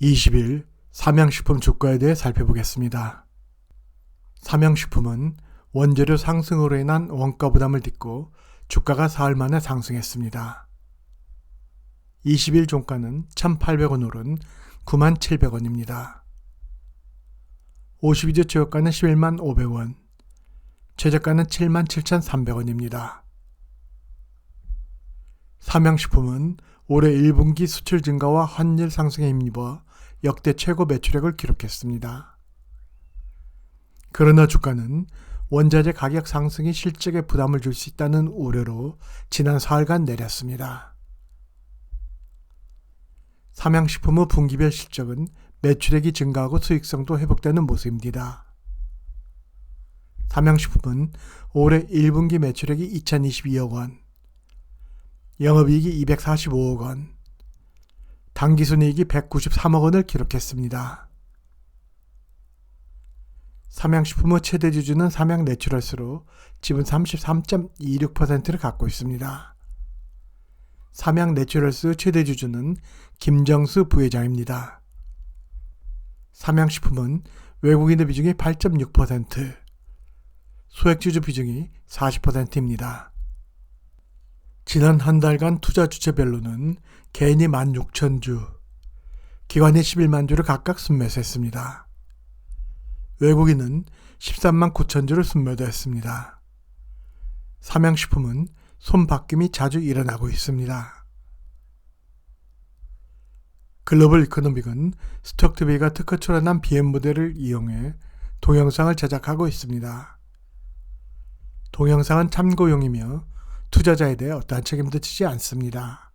20일 삼양식품 주가에 대해 살펴보겠습니다. 삼양식품은 원재료 상승으로 인한 원가 부담을 딛고 주가가 사흘 만에 상승했습니다. 20일 종가는 1,800원 오른 97,700원입니다. 52주 최고가는 11만 500원, 최저가는 7만 7,300원입니다. 삼양식품은 올해 1분기 수출 증가와 환율 상승에 힘입어 역대 최고 매출액을 기록했습니다. 그러나 주가는 원자재 가격 상승이 실적에 부담을 줄 수 있다는 우려로 지난 사흘간 내렸습니다. 삼양식품의 분기별 실적은 매출액이 증가하고 수익성도 회복되는 모습입니다. 삼양식품은 올해 1분기 매출액이 2022억 원, 영업이익이 245억 원, 당기순이익이 193억 원을 기록했습니다. 삼양식품의 최대 주주는 삼양내추럴스로 지분 33.26%를 갖고 있습니다. 삼양내추럴스 최대 주주는 김정수 부회장입니다. 삼양식품은 외국인의 비중이 8.6%, 소액주주 비중이 40%입니다. 지난 한 달간 투자 주체별로는 개인이 16,000주, 기관이 11만 주를 각각 순매수했습니다. 외국인은 13만 9천 주를 순매도했습니다. 삼양식품은 손바뀜이 자주 일어나고 있습니다. 글로벌 이코노믹은 스톡트비가 특허 출원한 BM 모델을 이용해 동영상을 제작하고 있습니다. 동영상은 참고용이며 투자자에 대해 어떠한 책임도 지지 않습니다.